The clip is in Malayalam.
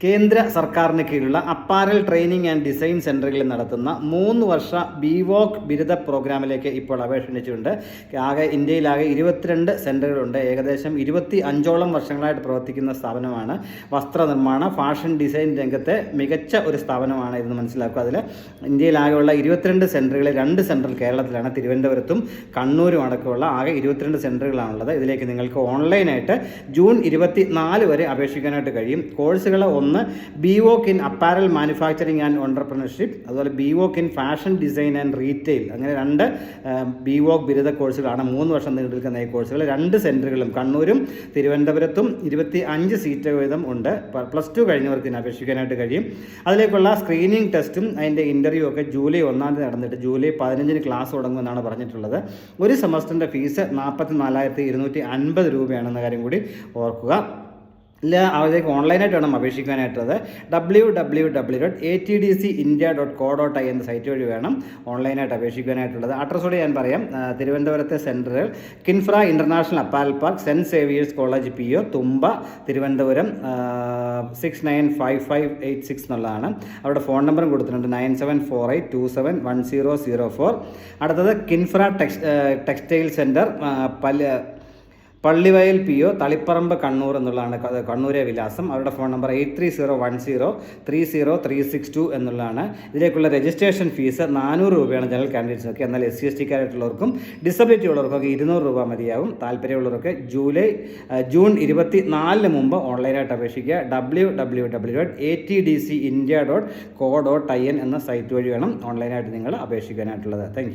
കേന്ദ്ര സർക്കാരിന് കീഴിലുള്ള അപ്പാരൽ ട്രെയിനിങ് ആൻഡ് ഡിസൈൻ സെന്ററുകളിൽ നടത്തുന്ന മൂന്ന് വർഷ ബിവോക്ക് ബിരുദ പ്രോഗ്രാമിലേക്ക് ഇപ്പോൾ അപേക്ഷ ക്ഷണിച്ചിട്ടുണ്ട് ആകെ ഇന്ത്യയിലാകെ ഇരുപത്തിരണ്ട് സെന്ററുകളുണ്ട് ഏകദേശം ഇരുപത്തി അഞ്ചോളം വർഷങ്ങളായിട്ട് പ്രവർത്തിക്കുന്ന സ്ഥാപനമാണ് വസ്ത്രനിർമ്മാണ ഫാഷൻ ഡിസൈൻ രംഗത്തെ മികച്ച ഒരു സ്ഥാപനമാണ് ഇതെന്ന് മനസ്സിലാക്കുക. അതിൽ ഇന്ത്യയിലാകെയുള്ള ഇരുപത്തിരണ്ട് സെന്ററുകളിൽ രണ്ട് സെന്റർ കേരളത്തിലാണ്. തിരുവനന്തപുരത്തും കണ്ണൂരും അടക്കമുള്ള ആകെ ഇരുപത്തിരണ്ട് സെന്ററുകളാണുള്ളത് ഇതിലേക്ക് നിങ്ങൾക്ക് ഓൺലൈനായിട്ട് ജൂൺ ഇരുപത്തി നാല് വരെ അപേക്ഷിക്കാനായിട്ട് കഴിയും. കോഴ്സുകൾ ഒന്ന് B voc in apparel manufacturing and entrepreneurship അതുപോലെ B voc in fashion design and retail അങ്ങനെ രണ്ട് ബി വോക്ക് ബിരുദ കോഴ്സുകളാണ്. മൂന്ന് വർഷം നീണ്ടു നിൽക്കുന്ന ഈ കോഴ്സുകൾ. രണ്ട് സെന്ററുകളും കണ്ണൂരും തിരുവനന്തപുരത്തും ഇരുപത്തി അഞ്ച് സീറ്റ് വീതം ഉണ്ട്. പ്ലസ് ടു കഴിഞ്ഞവർക്ക് അപേക്ഷിക്കാനായിട്ട് കഴിയും. അതിലേക്കുള്ള സ്ക്രീനിങ് ടെസ്റ്റും അതിന്റെ ഇന്റർവ്യൂ ഒക്കെ ജൂലൈ ഒന്നാം തീയതി നടന്നിട്ട് ജൂലൈ പതിനഞ്ചിന് ക്ലാസ് തുടങ്ങുമെന്നാണ് പറഞ്ഞിട്ടുള്ളത്. ഒരു സെമസ്റ്ററിന്റെ ഫീസ് നാൽപ്പത്തി നാലായിരത്തി ഇരുന്നൂറ്റി അൻപത് രൂപയാണെന്ന കാര്യം കൂടി ഓർക്കുക. ഇല്ല അതിലേക്ക് ഓൺലൈനായിട്ട് വേണം അപേക്ഷിക്കാനായിട്ടത് W W W dot A T D C India dot co dot I എന്ന സൈറ്റ് വഴി വേണം ഓൺലൈനായിട്ട് അപേക്ഷിക്കാനായിട്ടുള്ളത് അഡ്രസ്സോടെ ഞാൻ പറയാം. തിരുവനന്തപുരത്തെ central KINFRA international apparel park Saint Xavier's college P O Thumba Thiruvananthapuram. Six nine five five eight six എന്നുള്ളതാണ്. അവിടെ ഫോൺ നമ്പറും കൊടുത്തിട്ടുണ്ട്. Nine seven four eight two seven one zero zero four അടുത്തത് കിൻഫ്ര ടെക്സ് ടെക്സ്റ്റൈൽ സെന്റർ പല്ല് പള്ളിവയൽ പി ഒ തളിപ്പറമ്പ് കണ്ണൂർ എന്നുള്ളതാണ് കണ്ണൂരെ വിലാസം. അവരുടെ phone number eight three zero one zero three zero three six two എന്നുള്ളതാണ്. ഇതിലേക്കുള്ള രജിസ്ട്രേഷൻ ഫീസ് നാനൂറ് രൂപയാണ് ജനറൽ കാൻഡിഡേറ്റ്സ് കാൻഡിഡേറ്റ്സിനൊക്കെ. എന്നാൽ എസ് സി എസ് ടിക്കാരായിട്ടുള്ളവർക്കും ഡിസബിലിറ്റി ഉള്ളവർക്കൊക്കെ ഇരുന്നൂറ് രൂപ മതിയാവും. താല്പര്യമുള്ളവർക്ക് ജൂലൈ ജൂൺ ഇരുപത്തി നാലിന് മുമ്പ് ഓൺലൈനായിട്ട് അപേക്ഷിക്കുക. W W W dot A T D C India dot co dot I N എന്ന സൈറ്റ് വഴി വേണം ഓൺലൈനായിട്ട് നിങ്ങൾ അപേക്ഷിക്കാനായിട്ടുള്ളത്. താങ്ക്